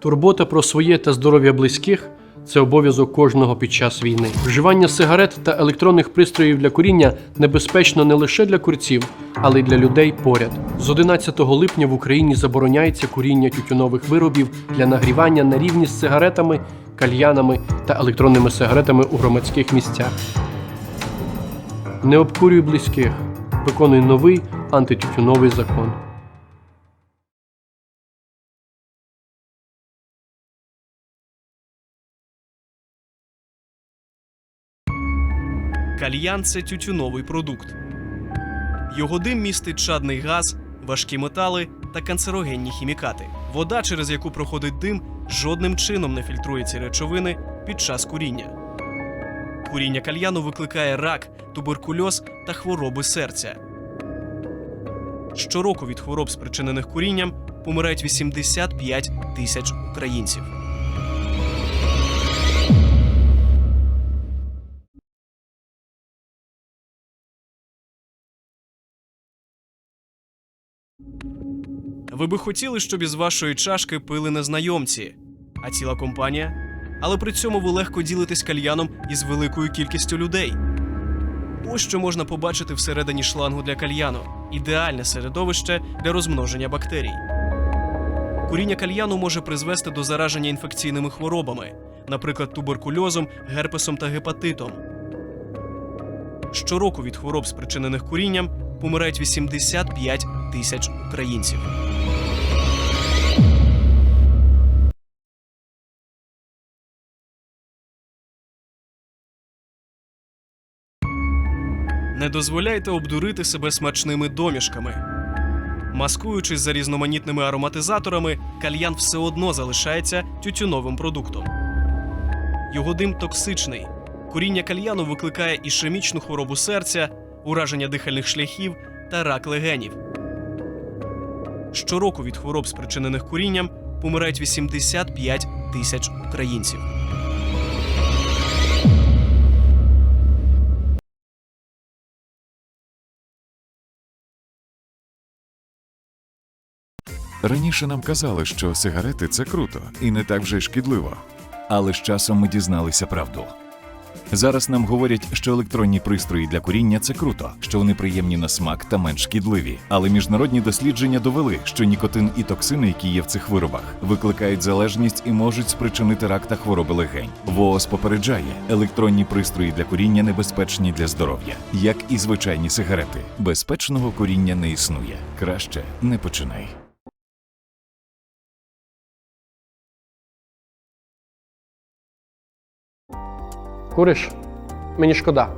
Турбота про своє та здоров'я близьких це обов'язок кожного під час війни. Вживання сигарет та електронних пристроїв для куріння небезпечно не лише для курців, але й для людей поряд. З 11 липня в Україні забороняється куріння тютюнових виробів для нагрівання на рівні з сигаретами, кальянами та електронними сигаретами у громадських місцях. Не обкурюй близьких. Виконуй новий антитютюновий закон. Кальян це тютюновий продукт. Його дим містить чадний газ, важкі метали та канцерогенні хімікати. Вода, через яку проходить дим, жодним чином не фільтрує ці речовини під час куріння. Куріння кальяну викликає рак, туберкульоз та хвороби серця. Щороку від хвороб, спричинених курінням, помирають 85 тисяч українців. Ви би хотіли, щоб із вашої чашки пили незнайомці, а ціла компанія? Але при цьому ви легко ділитесь кальяном із великою кількістю людей. Ось що можна побачити всередині шлангу для кальяну ідеальне середовище для розмноження бактерій. Куріння кальяну може призвести до зараження інфекційними хворобами, наприклад, туберкульозом, герпесом та гепатитом. Щороку від хвороб, спричинених курінням, помирають 85 тисяч українців. Не дозволяйте обдурити себе смачними домішками. Маскуючись за різноманітними ароматизаторами, кальян все одно залишається тютюновим продуктом. Його дим токсичний. Куріння кальяну викликає ішемічну хворобу серця, ураження дихальних шляхів та рак легенів. Щороку від хвороб, спричинених курінням, помирають 85 тисяч українців. Раніше нам казали, що сигарети це круто і не так вже й шкідливо. Але з часом ми дізналися правду. Зараз нам говорять, що електронні пристрої для куріння це круто, що вони приємні на смак та менш шкідливі. Але міжнародні дослідження довели, що нікотин і токсини, які є в цих виробах, викликають залежність і можуть спричинити рак та хвороби легень. ВООЗ попереджає, електронні пристрої для куріння небезпечні для здоров'я, як і звичайні сигарети. Безпечного куріння не існує. Краще не починай. Куриш? Мені шкода.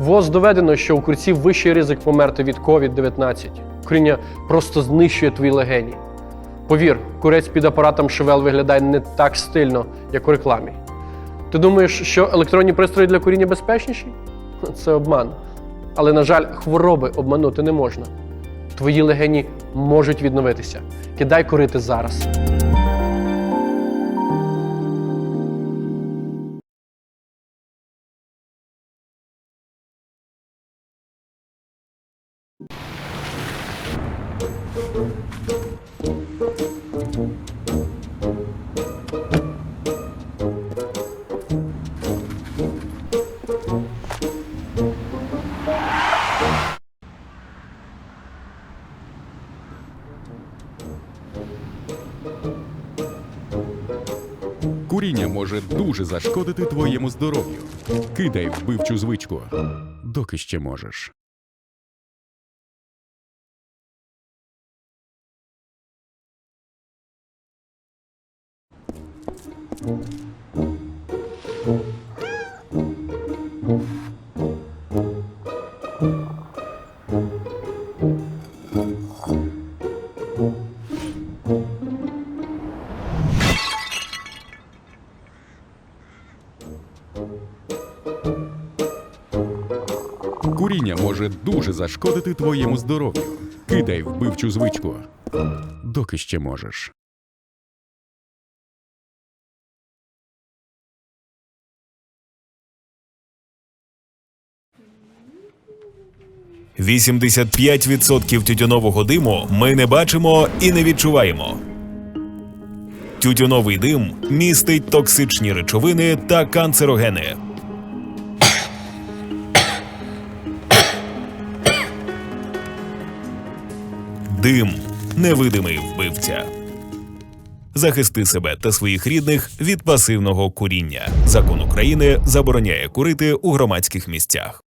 ВОЗ доведено, що у курців вищий ризик померти від COVID-19. Куріння просто знищує твої легені. Повір, курець під апаратом Шевел виглядає не так стильно, як у рекламі. Ти думаєш, що електронні пристрої для куріння безпечніші? Це обман. Але, на жаль, хвороби обманути не можна. Твої легені можуть відновитися. Кидай курити зараз. Куріння може дуже зашкодити твоєму здоров'ю. Кидай вбивчу звичку, доки ще можеш. Куріння може дуже зашкодити твоєму здоров'ю. Кидай вбивчу звичку, доки ще можеш. – 85% тютюнового диму ми не бачимо і не відчуваємо. Тютюновий дим містить токсичні речовини та канцерогени. Дим невидимий вбивця. Захисти себе та своїх рідних від пасивного куріння. Закон України забороняє курити у громадських місцях.